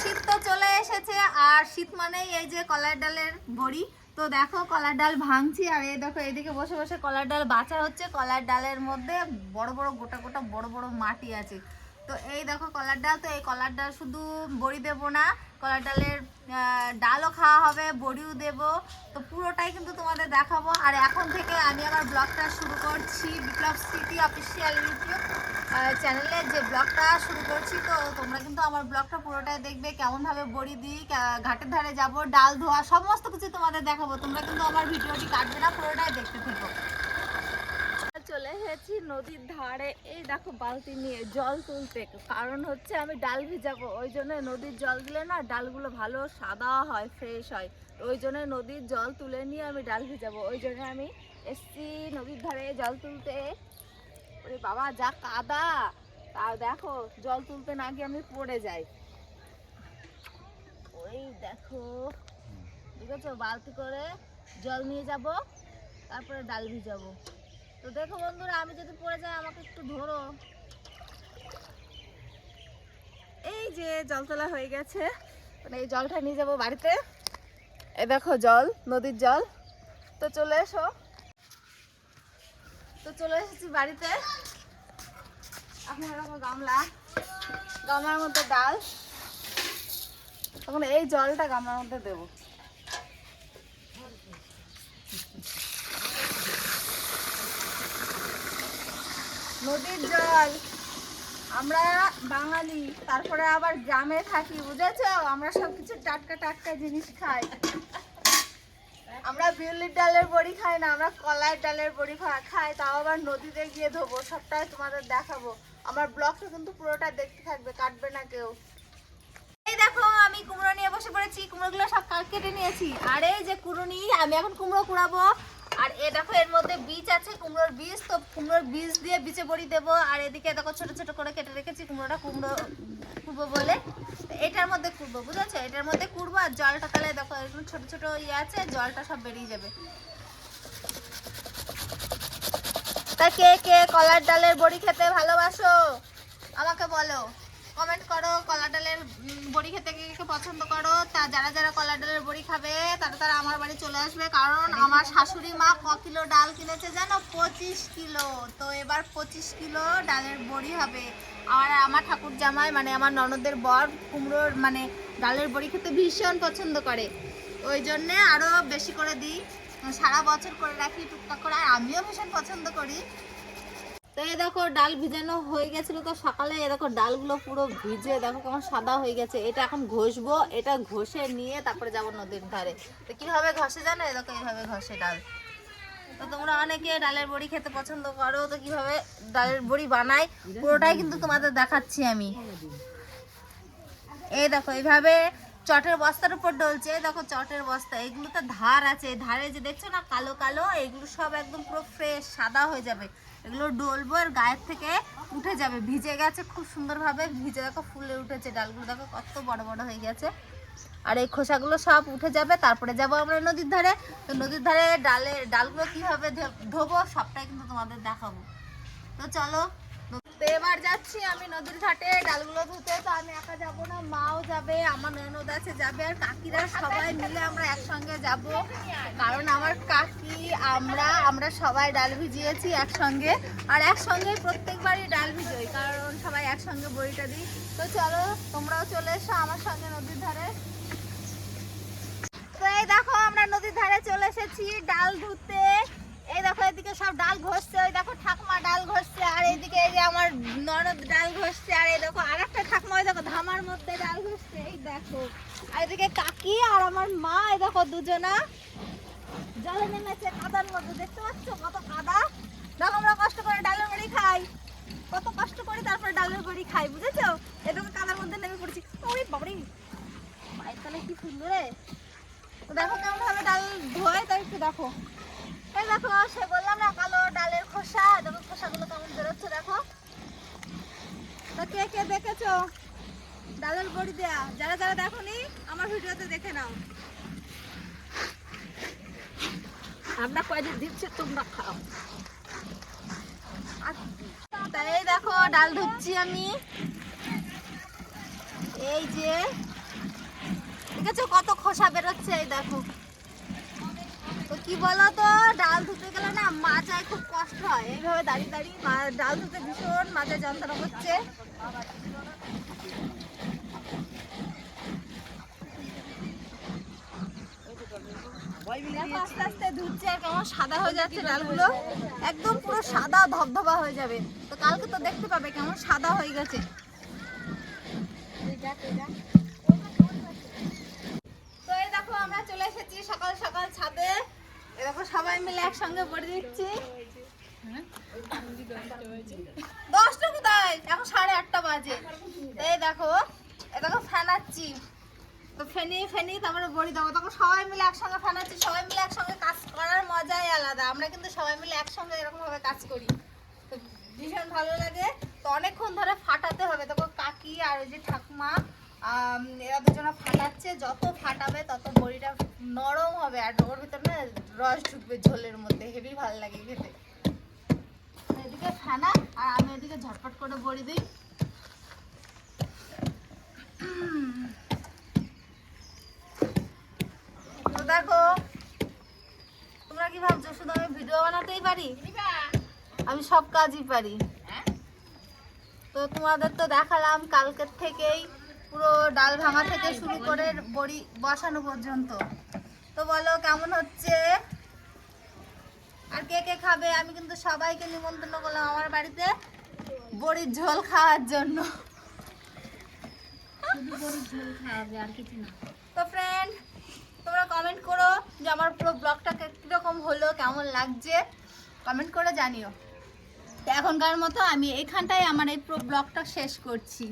শীত তো চলে এসেছে, আর শীত মানেই এই যে কলার ডালের বড়ি। তো দেখো, কলার ডাল ভাঙছি, আর এই দেখো, এইদিকে বসে বসে কলার ডাল বাছা হচ্ছে। কলার ডালের মধ্যে বড় বড়, গোটা গোটা বড় বড় মাটি আছে। তো এই দেখো কলার ডাল, তো এই কলার ডাল শুধু বড়ি দেবো না, কলার ডালের ডালও খাওয়া হবে, বড়িও দেবো। তো পুরোটাই কিন্তু তোমাদের দেখাবো। আর এখন থেকে আমি আমার ব্লগটা শুরু করছি, বিপ্লব স্মৃতি অফিসিয়াল ইউটিউব চ্যানেলে যে ব্লগটা শুরু করছি, তো তোমরা কিন্তু আমার ব্লগটা পুরোটাই দেখবে। কেমনভাবে বড়ি দিই ঘাটের ধারে যাব, ডাল, ধোয়া, সমস্ত কিছু তোমাদের দেখাবো। তোমরা কিন্তু আমার ভিডিওটি কাটবে না, পুরোটাই দেখতে থেকো। চলে এসেছি নদীর ধারে। এই দেখো, বালতি নিয়ে জল তুলতে। কারণ হচ্ছে আমি ডাল ভিজাবো, ওই জন্য নদীর জল দিলে না ডালগুলো ভালো সাদা হয় ফ্রেশ হয়। ওই জন্য নদীর জল তুলে নিয়ে আমি ডাল ভিজাবো। ওই জন্য আমি এসছি নদীর ধারে জল তুলতে। ওরে বাবা, যা কাদা। তা দেখো, জল তুলতে না গিয়ে আমি পড়ে যাই। ওই দেখো, বুঝেছ? বালতি করে জল নিয়ে যাব, তারপরে ডাল ভিজাবো। তো দেখো বন্ধুরা, আমি যদি পড়ে যাই, আমাকে একটু ধরো। এই যে জল তোলা হয়ে গেছে। মানে এই জলটা নিয়ে যাব বাড়িতে। এই দেখো জল, নদীর জল। তো চলে এসো। তো চলে এসেছি বাড়িতে। এখন এরকম গামলা, গামলার মধ্যে ডাল। তখন এই জলটা গামলার মধ্যে দেবো। নদীর জল। আমরা বাঙালি, তারপরে আবার গ্রামে থাকি, বুঝেছ? আমরা সব কিছু টাটকা টাটকা জিনিস খাই। আমরা বিউলির ডালের বড়ি খাই না, আমরা কলার ডালের বড়ি খাই, তাও আবার নদীতে গিয়ে ধোবো, সবটাই তোমাদের দেখাবো। আমার ব্লগটা কিন্তু পুরোটা দেখতে থাকবে, কাটবে না কেউ। এই দেখো, আমি কুমড়ো নিয়ে বসে পড়েছি, কুমড়োগুলো সব কাট কেটে নিয়েছি। আরে যে কুড়ুনি, আমি এখন কুমড়ো কুড়াবো। আর এ দেখো, এর মধ্যে বীজ আছে, কুমড়োর বীজ। তো কুমড়োর বীজ দিয়ে বিচে বড়ি দেবো। আর এদিকে দেখো, ছোট ছোট করে কেটে রেখেছি কুমড়োটা কুমড়ো কুড়বো বলে। এটার মধ্যে কুড়বো, বুঝেছ? এটার মধ্যে কুড়বো আর জলটা তাহলে দেখো, এরকম ছোট ছোট ইয়ে আছে, জলটা সব বেরিয়ে যাবে। তা কে কে কলার ডালের বড়ি খেতে ভালোবাসো? আমাকে বলো। কমেন্ট করো, কলা ডালের বড়ি খেতে কে পছন্দ করো, তা যারা যারা কলা ডালের বড়ি খাবে, তারা তারা আমার বাড়ি চলে আসবে, কারণ আমার শাশুড়ি মা ক কিলো ডাল কিনেছে জানো? পঁচিশ কিলো। তো এবার পঁচিশ কিলো ডালের বড়ি হবে। আর আমার ঠাকুর জামাই মানে আমার ননদের বর, কুমড়োর মানে ডালের বড়ি খেতে ভীষণ পছন্দ করে। ওই জন্যে আরও বেশি করে দিই। সারা বছর করে রাখি টুকটাক করে, আর আমিও ভীষণ পছন্দ করি। তো এই দেখো ডাল ভিজানো হয়ে গেছিল তো সকালে, এই দেখো ডালগুলো পুরো ভিজে, দেখো কেমন সাদা হয়ে গেছে। এটা এখন ঘষবো, এটা ঘষে নিয়ে তারপরে যাব নদীর ধারে। তো কীভাবে ঘষে জানো? দেখো এইভাবে ঘষে ডাল। তো তোমরা অনেকে ডালের বড়ি খেতে পছন্দ করো, তো কীভাবে ডালের বড়ি বানাই, পুরোটাই কিন্তু তোমাদের দেখাচ্ছি আমি। এই দেখো, এইভাবে চটের বস্তার উপর ডলছে দেখো চটের বস্তা এগুলোতে ধার আছে। ধারে যে দেখছ না, কালো কালো এগুলো সব একদম পুরো ফ্রেশ সাদা হয়ে যাবে। এগুলো ডলবো আর গায়ের থেকে উঠে যাবে। ভিজে গেছে, খুব সুন্দরভাবে ভিজে দেখো, ফুলে উঠেছে ডালগুলো। দেখো কত বড় বড় হয়ে গেছে। আর এই খোসাগুলো সব উঠে যাবে, তারপরে যাব আমরা নদীর ধারে। তো নদীর ধারে ডালে ডালগুলো কীভাবে ধোবো, সবটাই কিন্তু তোমাদের দেখাবো। তো চলো, তো এবার যাচ্ছি আমি নদীর ঘাটে, ডালগুলো ধুতে। তো আমি না, মাও যাবে, আমার ননদ আছে, যাবে, আর কাকিরা সবাই মিলে আমরা একসঙ্গে যাব। কারণ আমার কাকি, আমরা আমরা সবাই ডাল ভিজিয়েছি একসঙ্গে। আর একসঙ্গে প্রত্যেকবারই ডাল ভিজোই, কারণ সবাই একসঙ্গে বড়িটা দিই। তো চলো, তোমরাও চলে এসো আমার সঙ্গে নদীর ধারে। তো এই দেখো, আমরা নদীর ধারে চলে এসেছি ডাল ধুতে। এই দেখো, এদিকে সব ডাল ঘষছে, ওই দেখো ঠাকমা ডাল ঘষছে, আর এইদিকে এই যে আমার ননদ ডাল ঘষছে, আর এই দেখো আর একটা ঠাকমা ধামার মধ্যে ডাল ঘষছে, এই দেখো। এদিকে কাকি আর আমার মা, এই দেখো দুজনা। জলে নেমেছে কাদার মধ্যে, দেখতে পাচ্ছ কত কাদা? দেখো আমরা কষ্ট করে ডালের বড়ি খাই। কত কষ্ট করি তারপরে ডালের বড়ি খাই, বুঝেছ? এদিকে কাদার মধ্যে নেমে পড়েছি। ওরে বাবারে! পায়ের তলে কি সুন্দর রে। দেখো কেমন ভাবে ডাল ধোয়, তাই একটু দেখো। এই দেখো, সে বললাম না, কালো ডালের খোসা, দেখো খোসাগুলো কেমন বেরোচ্ছে, দেখো। তো কে কে দেখেছ? ডালের বড়ি দেয়া। যারা যারা দেখোনি, আমার ভিডিওতে দেখে নাও। আমরা কয়দিন দিচ্ছি, তোমরা খাও। এই দেখো, ডাল ধুচ্ছি আমি। এই যে। দেখেছ কত খোসা বেরোচ্ছে, এই দেখো। তো কি বলো তো ডাল ধুতে গেলে না মাচায় খুব কষ্ট হয়। এইভাবে দাঁড়িয়ে দাঁড়িয়ে ডাল ধুতে ভীষণ মাথায় যন্ত্রণা করছে আস্তে আস্তে ধুচ্ছে কেমন সাদা হয়ে যাচ্ছে ডালগুলো। একদম পুরো সাদা, ধবধবা হয়ে যাবে। তো কালকে তো দেখতে পাবে কেমন সাদা হয়ে গেছে। তো এই দেখো, আমরা চলে এসেছি সকাল সকাল ছাদে। দেখো, সবাই মিলে একসঙ্গে দিচ্ছি। দশটা কোথায়? এখন সাড়ে আটটা বাজে। এই দেখো এই দেখো, ফেনাচ্ছি। তো ফেনি ফেনি, তারপরে বড়ি দেবো। তখন সবাই মিলে একসঙ্গে ফেনাচ্ছি সবাই মিলে একসঙ্গে কাজ করার মজাই আলাদা। আমরা কিন্তু সবাই মিলে একসঙ্গে এরকম ভাবে কাজ করি। তো ভীষণ ভালো লাগে। তো অনেকক্ষণ ধরে ফাটাতে হবে। তখন কাকি আর ওই যে ঠাকুমা এরা দুজনে ফাটাচ্ছে। যত ফাটাবে তত বড়িটা নরম হবে। আর ওর ভিতরে না রস ঢুকবে ঝোলের মধ্যে। হেভি ভালো লাগে খেতে। এদিকে ফেনা, আর আমি এদিকে ঝটপট করে বড়ি দিই তো দেখো তোমরা কি ভাবছ শুধু আমি ভিডিও বানাতেই পারি? আমি সব কাজই পারি। তো তোমাদের তো দেখালাম কালকের থেকেই পুরো ডাল ভাঙা থেকে শুরু করে বড়ি বসানো পর্যন্ত। তো বলো কেমন হচ্ছে? আর কে কে খাবে? আমি কিন্তু সবাইকে নিমন্ত্রণ করলাম আমার বাড়িতে বড়ির ঝোল খাওয়ার জন্য। তো ফ্রেন্ড তোমরা কমেন্ট করো। কীরকম হলো, কেমন লাগছে কমেন্ট করে জানিও। তো এখনকার মতো আমি এখানটাই আমার এই ব্লগটা শেষ করছি।